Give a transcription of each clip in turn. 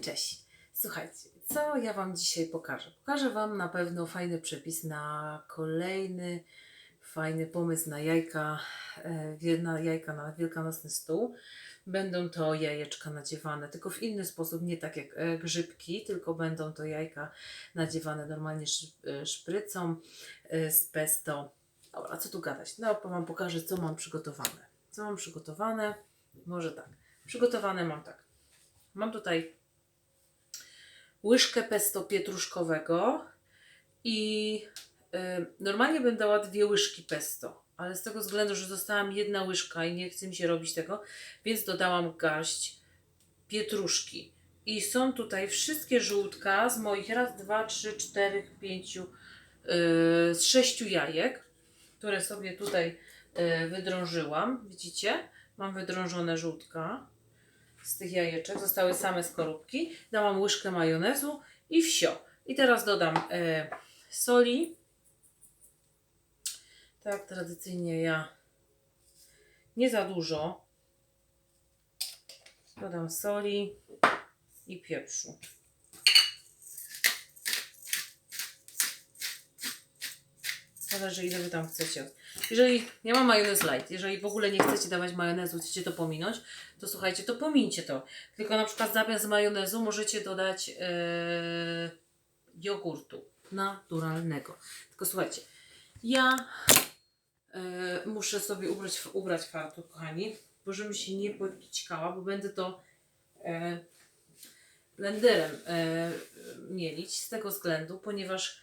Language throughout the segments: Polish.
Cześć. Słuchajcie, co ja Wam dzisiaj pokażę? Pokażę Wam na pewno fajny przepis na kolejny fajny pomysł na jajka, e, na jajka na wielkanocny stół. Będą to jajeczka nadziewane, tylko w inny sposób, nie tak jak e, grzybki, tylko będą to jajka nadziewane normalnie e, szprycą z pesto. Dobra, co tu gadać? No, Wam pokażę, co mam przygotowane. Co mam przygotowane? Może tak. Przygotowane mam tak. Mam tutaj łyżkę pesto pietruszkowego i y, normalnie bym dała dwie łyżki pesto, ale z tego względu, że dostałam jedna łyżka i nie chce mi się robić tego, więc dodałam garść pietruszki. I są tutaj wszystkie żółtka z moich raz, dwa, trzy, cztery, pięciu, yy, z sześciu jajek, które sobie tutaj yy, wydrążyłam. Widzicie? Mam wydrążone żółtka z tych jajeczek. Zostały same skorupki. Dałam łyżkę majonezu i wsio. I teraz dodam e, soli. Tak, tradycyjnie ja nie za dużo. Dodam soli i pieprzu. Zależy ile wy tam chcecie. Jeżeli ja mam majonez light, jeżeli w ogóle nie chcecie dawać majonezu, chcecie to pominąć, to słuchajcie, to pomińcie to. Tylko na przykład zamiast majonezu możecie dodać e, jogurtu naturalnego. Tylko słuchajcie, ja e, muszę sobie ubrać, ubrać fartuch, kochani, bo żebym się nie pokićkała, bo będę to e, blenderem e, mielić z tego względu, ponieważ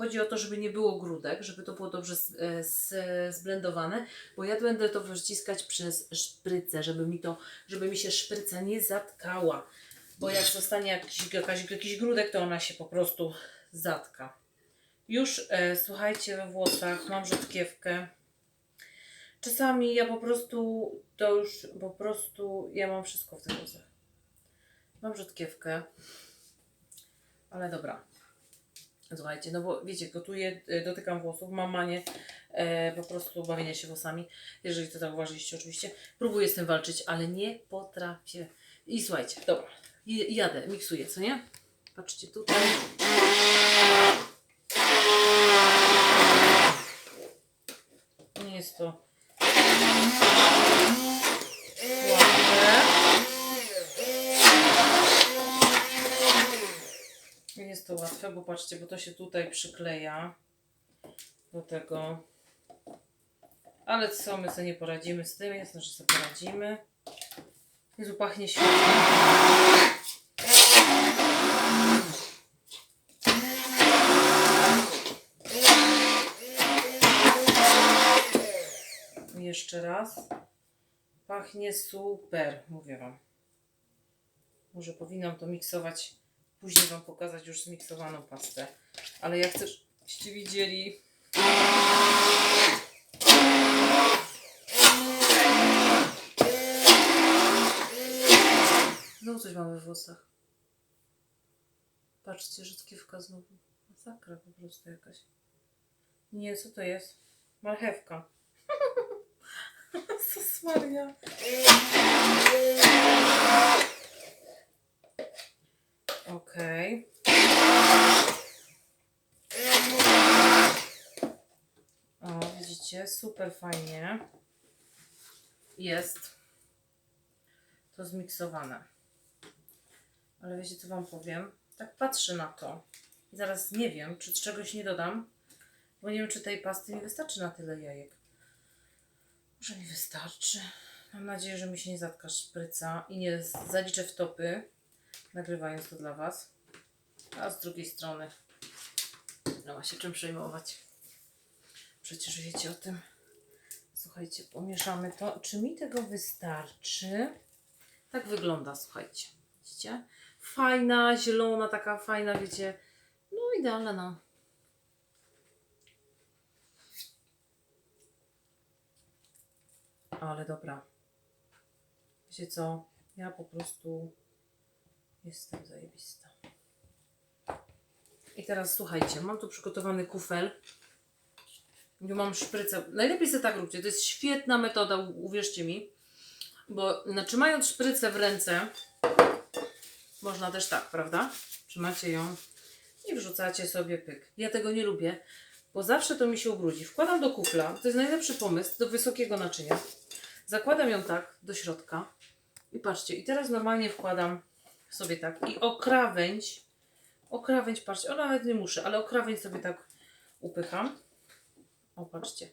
chodzi o to, żeby nie było grudek, żeby to było dobrze e, z, zblendowane, bo ja będę to wyciskać przez szprycę, żeby mi to, żeby mi się szpryca nie zatkała, bo jak zostanie jakiś, jakaś, jakiś grudek, to ona się po prostu zatka. Już e, słuchajcie, we włosach mam rzodkiewkę. Czasami ja po prostu to już po prostu ja mam wszystko w tych włosach. Mam rzodkiewkę. Ale dobra. Słuchajcie, no bo wiecie, gotuję, e, dotykam włosów, mam manię e, po prostu bawienia się włosami, jeżeli to zauważyliście oczywiście. Próbuję z tym walczyć, ale nie potrafię. I słuchajcie, dobra, jadę, miksuję, co nie? Patrzcie tutaj. Nie jest to łatwe. Nie jest to łatwe, bo patrzcie, bo to się tutaj przykleja do tego. Ale co, my sobie nie poradzimy z tym, jasne, że sobie poradzimy. Jezu, pachnie świetnie. Jeszcze raz. Pachnie super, mówię Wam. Może powinnam to miksować. Później Wam pokazać już zmiksowaną pastę. Ale jak chcę, żebyście widzieli. Znowu coś mam we włosach. Patrzcie, rzutkiewka znowu. Masakra po prostu jakaś. Nie, co to jest? Marchewka. Jezus Maria. Okej. O, widzicie, super fajnie jest to zmiksowane. Ale wiecie, co Wam powiem? Tak patrzę na to zaraz nie wiem, czy czegoś nie dodam, bo nie wiem, czy tej pasty mi wystarczy na tyle jajek. Może mi wystarczy. Mam nadzieję, że mi się nie zatka szpryca i nie zaliczę w topy, nagrywając to dla Was. A z drugiej strony, no ma się czym przejmować. Przecież wiecie o tym. Słuchajcie, pomieszamy to. Czy mi tego wystarczy? Tak wygląda, słuchajcie. Widzicie? Fajna, zielona, taka fajna, wiecie. No idealna, no. Ale dobra. Wiecie co? Ja po prostu jestem zajebista. I teraz słuchajcie, mam tu przygotowany kufel. Tu mam szprycę. Najlepiej sobie tak róbcie. To jest świetna metoda, uwierzcie mi. Bo znaczy mając szprycę w ręce, Można też tak, prawda? Trzymacie ją i wrzucacie sobie pyk. Ja tego nie lubię, bo zawsze to mi się ubrudzi. Wkładam do kufla, to jest najlepszy pomysł, do wysokiego naczynia. Zakładam ją tak do środka i patrzcie, i teraz normalnie wkładam sobie tak i o krawędź, o krawędź, patrzcie, o nawet nie muszę, ale o krawędź sobie tak upycham. O, patrzcie.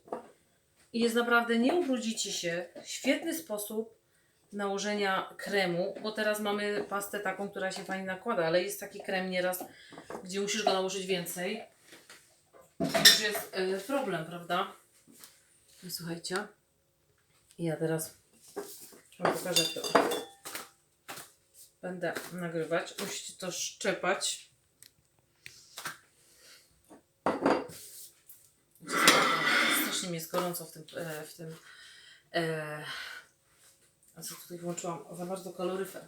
I jest naprawdę, nie ubrudzicie się. Świetny sposób nałożenia kremu, bo teraz mamy pastę taką, która się fajnie nakłada, ale jest taki krem nieraz, gdzie musisz go nałożyć więcej. Już jest y, problem, prawda? Słuchajcie. Ja teraz Wam pokażę to. Będę nagrywać. Musicie to szczepać. Strasznie mi jest gorąco w tym, e, w tym e, a co tutaj włączyłam? Za bardzo kaloryfer.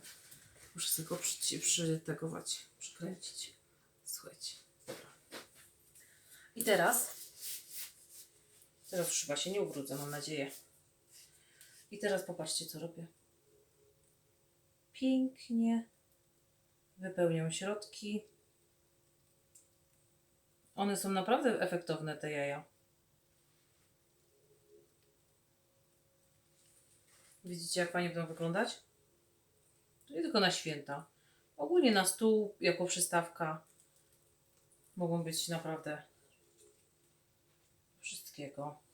Muszę sobie go przy, przytegować, przykręcić. Słuchajcie. I teraz, teraz już chyba się nie ubrudzę, mam nadzieję. I teraz popatrzcie, co robię. Pięknie wypełniam środki. One są naprawdę efektowne, te jaja. Widzicie, jak fajnie będą wyglądać? Nie tylko na święta. Ogólnie na stół, jako przystawka. Mogą być naprawdę wszystkiego.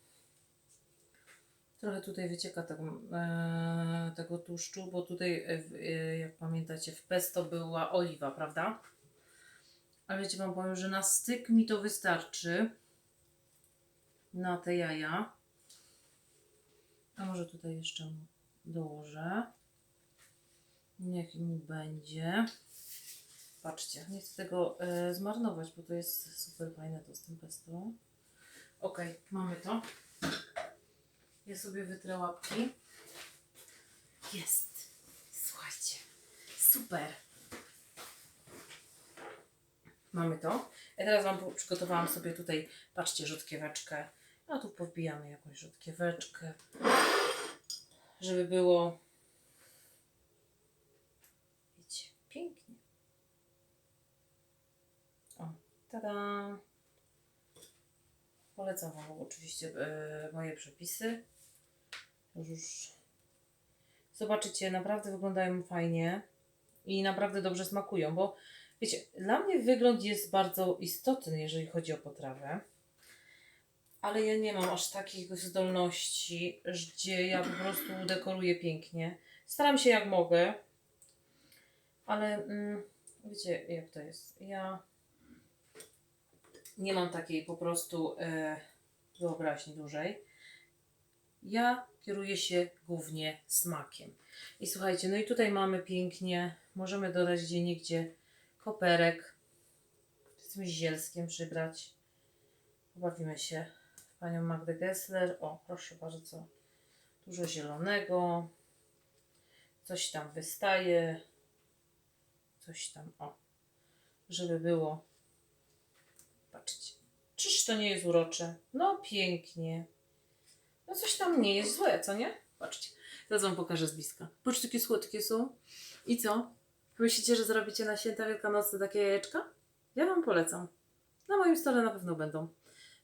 Trochę tutaj wycieka tego, e, tego tłuszczu, bo tutaj, e, e, jak pamiętacie, w pesto była oliwa, prawda? Ale wiecie, Wam powiem, że na styk mi to wystarczy. Na te jaja. A może tutaj jeszcze dołożę. Niech mi będzie. Patrzcie, nie chcę tego e, zmarnować, bo to jest super fajne to z tym pesto. Ok, mamy to. Ja sobie wytrę łapki. Jest. Słuchajcie. Super. Mamy to. Ja teraz Wam przygotowałam sobie tutaj, patrzcie, rzodkieweczkę. A tu powbijamy jakąś rzodkieweczkę, żeby było, wiecie, pięknie. O, tada. Polecam Wam oczywiście e, moje przepisy. Już, zobaczycie, naprawdę wyglądają fajnie i naprawdę dobrze smakują, bo wiecie, dla mnie wygląd jest bardzo istotny, jeżeli chodzi o potrawę. Ale ja nie mam aż takich zdolności, gdzie ja po prostu dekoruję pięknie. Staram się jak mogę, ale mm, wiecie jak to jest. Ja nie mam takiej po prostu e, wyobraźni dużej. Ja kieruję się głównie smakiem. I słuchajcie, no i tutaj mamy pięknie, możemy dodać gdzie niegdzie koperek, z tym zielskiem przybrać. Pobawimy się panią Magdę Gessler. O, proszę bardzo, dużo zielonego. Coś tam wystaje. Coś tam, o, żeby było Patrzcie. Czyż to nie jest urocze? No pięknie. No coś tam nie jest złe, co nie? Patrzcie. Teraz wam pokażę z bliska. Patrzcie, jakie słodkie są. I co? Myślicie, że zrobicie na święta wielkanocne takie jajeczka? Ja wam polecam. Na moim stole na pewno będą.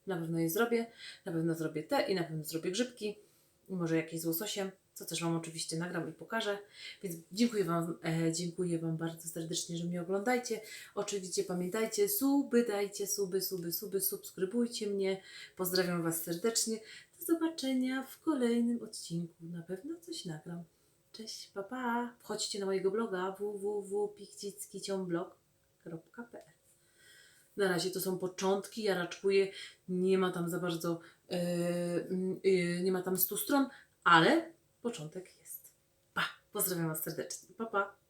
Na pewno je zrobię. Na pewno zrobię te i na pewno zrobię grzybki. I może jakieś z łososiem, co też Wam oczywiście nagram i pokażę. Więc dziękuję Wam, e, dziękuję Wam bardzo serdecznie, że mnie oglądajcie. Oczywiście pamiętajcie, suby dajcie, suby, suby, suby, subskrybujcie mnie. Pozdrawiam Was serdecznie. Do zobaczenia w kolejnym odcinku. Na pewno coś nagram. Cześć, pa pa. Wchodźcie na mojego bloga www.pikcickiciąblog.pl Na razie to są początki, ja raczkuję, nie ma tam za bardzo, yy, yy, nie ma tam 100 stron, ale początek jest. Pa, pozdrawiam Was serdecznie. Pa, pa.